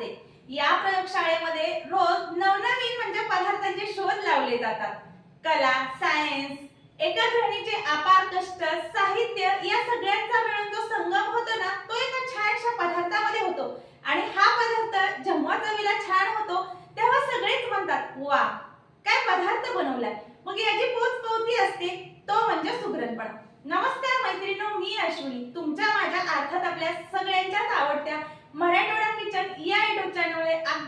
असते. या प्रयोगशाळेमध्ये रोज नवनवीन म्हणजे पदार्थांचे शोध लावले जातात. कला सायन्स एका घरणीचे अपार कष्ट साहित्य या सगळ्यांचा मिळून जो संगम होतो ना तो एका छानशा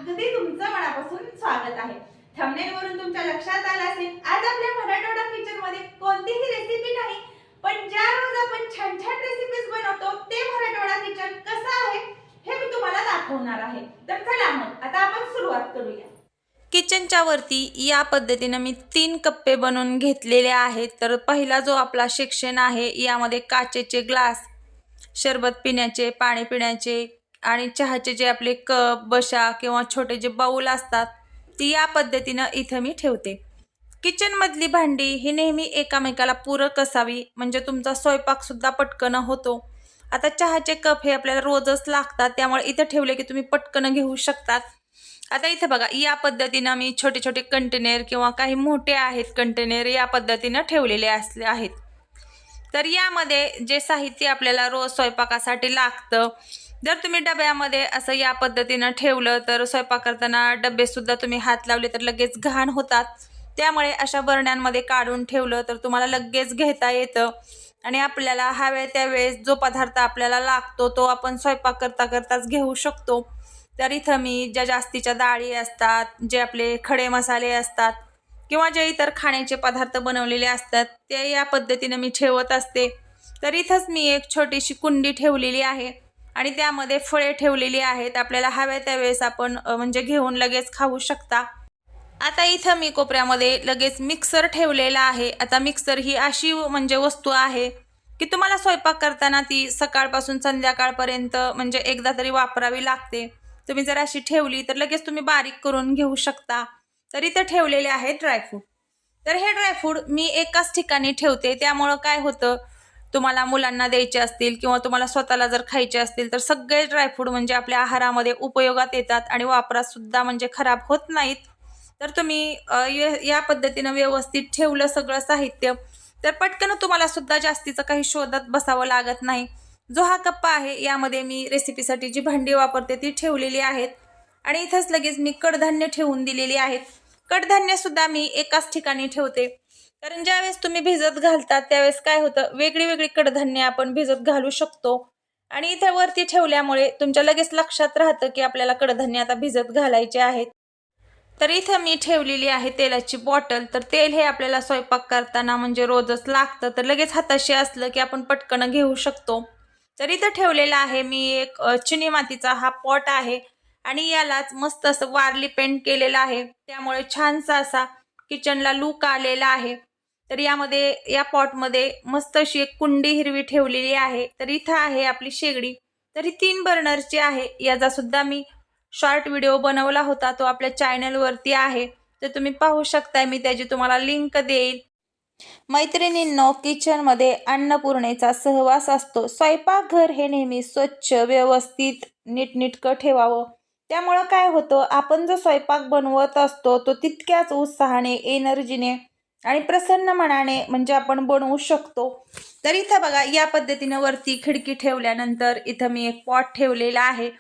अगदी तुमचं मनापासून स्वागत आहे. थंबनेल वरून तुमच्या लक्षात आलं असेल आज आपल्या मराठवाडा किचनमध्ये कोणतीही रेसिपी नाही पण ज्या रोज आपण छान छान रेसिपीज बनवतो ते मराठवाडा किचन कसं आहे हे मी तुम्हाला दाखवणार आहे. तर चला मग आता आपण सुरुवात करूया. किचनच्या वरती या पद्धतीनं मी तीन कप्पे बनवून घेतलेले आहेत. तर पहिला जो आपला सेक्शन आहे यामध्ये काचेचे ग्लास शरबत पिण्याचे पाणी पिण्याचे आणि चहाचे जे आपले कप बशा किंवा छोटे जे बाऊल असतात ती या पद्धतीनं इथं मी ठेवते. किचनमधली भांडी ही नेहमी एकामेकाला पूरक असावी म्हणजे तुमचा स्वयंपाकसुद्धा पटकन होतो. आता चहाचे कप हे आपल्याला रोजच लागतात त्यामुळे इथं ठेवले की तुम्ही पटकन घेऊ शकतात. आता इथं बघा या पद्धतीनं मी छोटे छोटे कंटेनर किंवा काही मोठे आहेत कंटेनर या पद्धतीनं ठेवलेले असले आहेत. तर यामध्ये जे साहित्य आपल्याला रोज स्वयंपाकासाठी लागतं जर तुम्ही डब्यामध्ये असं या पद्धतीनं ठेवलं तर स्वयंपाक करताना डबेसुद्धा तुम्ही हात लावले तर लगेच घाण होतात. त्यामुळे अशा बरण्यांमध्ये काढून ठेवलं तर तुम्हाला लगेच घेता येतं. आणि आपल्याला हव्या त्यावेळेस जो पदार्थ आपल्याला लागतो तो आपण स्वयंपाक करता करताच घेऊ शकतो. तर इथं मी ज्या जास्तीच्या डाळी असतात जे आपले खडे मसाले असतात किंवा जे इतर खाण्याचे पदार्थ बनवलेले असतात ते या पद्धतीनं मी ठेवत असते. तर इथंच मी एक छोटीशी कुंडी ठेवलेली आहे. आणि त्यामध्ये फळे ठेवलेली आहेत. आपल्याला हव्या त्यावेळेस आपण म्हणजे घेऊन लगेच खाऊ शकता. आता इथं मी कोपऱ्यामध्ये लगेच मिक्सर ठेवलेला आहे. आता मिक्सर ही अशी म्हणजे वस्तू आहे की तुम्हाला स्वयंपाक करताना ती सकाळपासून संध्याकाळपर्यंत म्हणजे एकदा तरी वापरावी लागते. तुम्ही जर अशी ठेवली तर लगेच तुम्ही बारीक करून घेऊ शकता. तर इथं ठेवलेले आहे ड्रायफ्रूट तर हे ड्रायफ्रूट मी एकाच ठिकाणी ठेवते. त्यामुळं काय होतं तुम्हाला मुलांना द्यायचे असतील किंवा तुम्हाला स्वतःला जर खायचे असतील तर सगळे ड्रायफ्रूट म्हणजे आपल्या आहारामध्ये उपयोगात येतात आणि वापरात सुद्धा म्हणजे खराब होत नाहीत. तर तुम्ही य- या पद्धतीनं व्यवस्थित ठेवलं सगळं साहित्य. तर पटकन तुम्हाला सुद्धा जास्तीचं काही शोधत बसावं लागत नाही. जो हा कप्पा आहे यामध्ये मी रेसिपीसाठी जी भांडी वापरते ती ठेवलेली आहेत. आणि इथंच लगेच मी कडधान्य ठेवून दिलेली आहेत. कडधान्य सुद्धा मी एकाच ठिकाणी ठेवते. कारण ज्यावेळेस तुम्ही भिजत घालतात त्यावेळेस काय होतं? वेगळी वेगळी कडधान्य आपण भिजत घालू शकतो. आणि इथे वरती ठेवल्यामुळे तुमच्या लगेच लक्षात राहतं की आपल्याला कडधान्य आता भिजत घालायचे आहेत. तर इथं मी ठेवलेली आहे तेलाची बॉटल. तर तेल हे आपल्याला स्वयंपाक करताना म्हणजे रोजच लागतं. तर लगेच हाताशी असलं की आपण पटकन घेऊ शकतो. तर इथं ठेवलेला आहे मी एक चिनी मातीचा हा पॉट आहे. आणि यालाच मस्त असं वारली पेंट केलेलं आहे. त्यामुळे छानसा असा किचनला लूक आलेला आहे. तर यामध्ये या पॉटमध्ये मस्त अशी एक कुंडी हिरवी ठेवलेली आहे. तर इथं आहे आपली शेगडी. तर ही तीन बर्नरची आहे. याचा सुद्धा मी शॉर्ट व्हिडिओ बनवला होता. तो आपल्या चॅनलवरती आहे. तर तुम्ही पाहू शकताय मी त्याची तुम्हाला लिंक देईल. मैत्रिणींनो किचनमध्ये अन्नपूर्णेचा सहवास असतो. स्वयंपाकघर हे नेहमी स्वच्छ व्यवस्थित नीटनीटकं ठेवावं. त्यामुळं काय होतं आपण जो स्वयंपाक बनवत असतो तो तितक्याच उत्साहाने एनर्जीने आणि प्रसन्न मनाने म्हणजे आपण बनवू शकतो. तर इथं बघा या पद्धतीनं वरती खिडकी ठेवल्यानंतर इथं मी एक पॉट ठेवलेला आहे.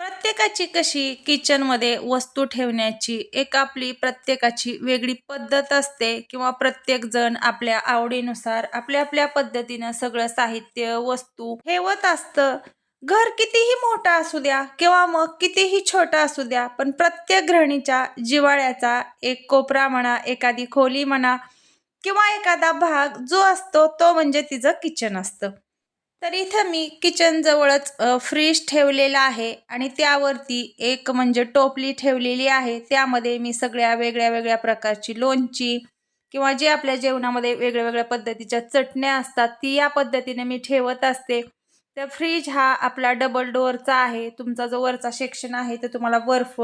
प्रत्येकाची कशी किचनमध्ये वस्तू ठेवण्याची एक आपली प्रत्येकाची वेगळी पद्धत असते किंवा प्रत्येकजण आपल्या आवडीनुसार आपल्या आपल्या पद्धतीनं सगळं साहित्य वस्तू ठेवत असतं. घर कितीही मोठं असू द्या किंवा मग कितीही छोटं असू द्या पण प्रत्येक गृहिणीच्या जिवाळ्याचा एक कोपरा म्हणा एखादी खोली म्हणा किंवा एखादा भाग जो असतो तो म्हणजे तिचं किचन असतं. तर इथं मी किचन जवळच फ्रीज ठेवलेला आहे आणि त्यावरती एक म्हणजे टोपली ठेवलेली आहे. त्यामध्ये मी सगळ्या वेगळ्या वेगळ्या प्रकारची लोणची किंवा जे आपल्या जेवणामध्ये वेगळ्या वेगळ्या पद्धतीच्या चटण्या असतात ती या पद्धतीने मी ठेवत असते. तर फ्रीज हा आपला डबल डोअरचा आहे. तुमचा जो वरचा सेक्शन आहे तर तुम्हाला बर्फ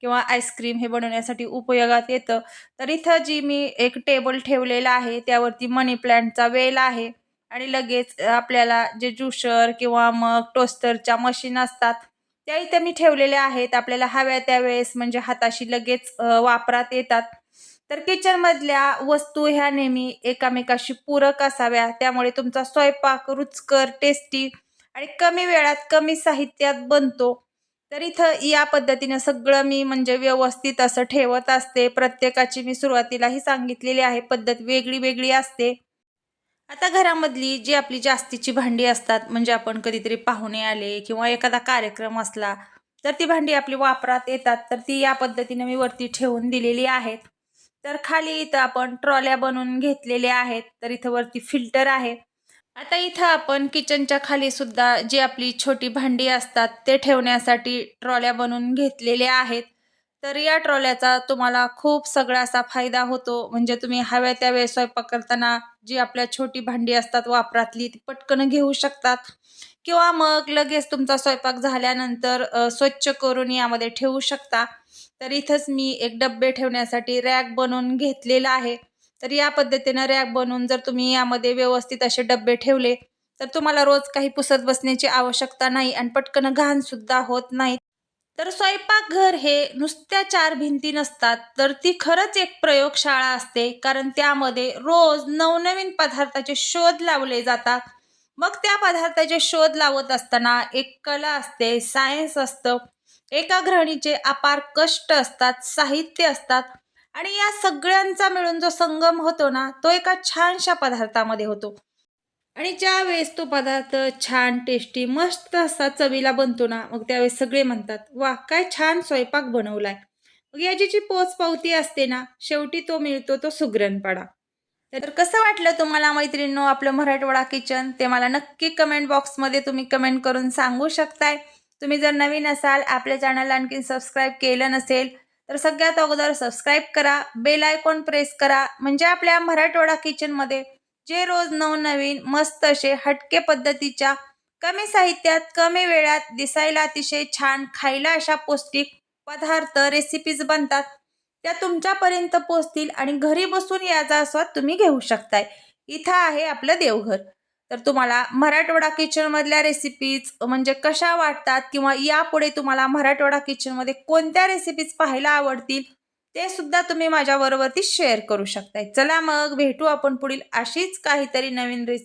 किंवा आईस्क्रीम हे बनवण्यासाठी उपयोगात येतं. तर इथं जी मी एक टेबल ठेवलेला आहे त्यावरती मनी प्लॅन्टचा वेल आहे. आणि लगेच आपल्याला जे ज्युशर किंवा मग टोस्टरच्या मशीन असतात त्या इथं मी ठेवलेल्या आहेत. आपल्याला हव्या त्यावेळेस म्हणजे हाताशी लगेच वापरात येतात. तर किचनमधल्या वस्तू ह्या नेहमी एकामेकाशी पूरक असाव्या. त्यामुळे तुमचा स्वयंपाक रुचकर टेस्टी आणि कमी वेळात कमी साहित्यात बनतो. तर इथं या पद्धतीनं सगळं मी म्हणजे व्यवस्थित असं ठेवत असते. प्रत्येकाची मी सुरुवातीलाही सांगितलेली आहे पद्धत वेगळी वेगळी असते. आता घरामधली जी आपली जास्तीची भांडी असतात म्हणजे आपण कधीतरी पाहुणे आले किंवा एखादा कार्यक्रम असला तर ती भांडी आपली वापरात येतात. तर ती या पद्धतीने मी वरती ठेवून दिलेली आहेत. तर खाली इथं आपण ट्रॉल्या बनवून घेतलेल्या आहेत. तर इथं वरती फिल्टर आहे. आता इथं आपण किचनच्या खाली सुद्धा जी आपली छोटी भांडी असतात ते ठेवण्यासाठी ट्रॉल्या बनवून घेतलेल्या आहेत. तर या ट्रॉल्याचा तुम्हाला खूप सगळा असा फायदा होतो. म्हणजे तुम्ही हव्या त्या वेळेस स्वयंपाक करताना जी आपल्या छोटी भांडी असतात वापरातली ती पटकन घेऊ शकतात. किंवा मग लगेच तुमचा स्वयंपाक झाल्यानंतर स्वच्छ करून यामध्ये ठेवू शकता. तर इथंच मी एक डब्बे ठेवण्यासाठी रॅक बनवून घेतलेला आहे. तर या पद्धतीनं रॅक बनवून जर तुम्ही यामध्ये व्यवस्थित असे डब्बे ठेवले तर तुम्हाला रोज काही पुसत बसण्याची आवश्यकता नाही आणि पटकन घाण सुद्धा होत नाही तर स्वयंपाकघर हे नुसत्या चार भिंती नसतात तर ती खरंच एक प्रयोगशाळा असते कारण त्यामध्ये रोज नवनवीन पदार्थाचे शोध लावले जातात. मग त्या पदार्थाचे शोध लावत असताना एक कला असते सायन्स असतं. एका गृहिणीचे अपार कष्ट असतात साहित्य असतात. आणि या सगळ्यांचा मिळून जो संगम होतो ना तो एका छानशा पदार्थामध्ये होतो. आणि ज्या वेळेस तो पदार्थ छान टेस्टी मस्त असा चवीला बनतो ना मग त्यावेळेस सगळे म्हणतात वा काय छान स्वयंपाक बनवलाय. मग याची जी पोचपावती असते ना शेवटी तो मिळतो तो सुग्रणपणा तर कसं वाटलं तुम्हाला मैत्रिणींनो आपलं मराठवाडा किचन? ते मला नक्की कमेंट बॉक्समध्ये तुम्ही कमेंट करून सांगू शकताय. तुम्ही जर नवीन असाल आपल्या चॅनलला आणखीन सबस्क्राईब केलं नसेल तर सगळ्यात अगोदर सबस्क्राईब करा बेल आयकॉन प्रेस करा म्हणजे आपल्या मराठवाडा किचनमध्ये जे रोज नवनवीन मस्त असे हटके पद्धतीच्या कमी साहित्यात कमी वेळात दिसायला अतिशय छान खायला अशा पौष्टिक पदार्थ रेसिपीज बनतात. त्या तुमच्यापर्यंत पोचतील आणि घरी बसून याचा आस्वाद तुम्ही घेऊ शकताय. इथं आहे आपलं देवघर. तर तुम्हाला मराठवाडा किचनमधल्या रेसिपीज म्हणजे कशा वाटतात किंवा यापुढे तुम्हाला मराठवाडा किचनमध्ये कोणत्या रेसिपीज पाहायला आवडतील ते सुद्धा तुम्ही माझ्याबरोबरती शेअर करू शकताय. चला मग भेटू आपण पुढील अशीच काहीतरी नवीन रेसिपी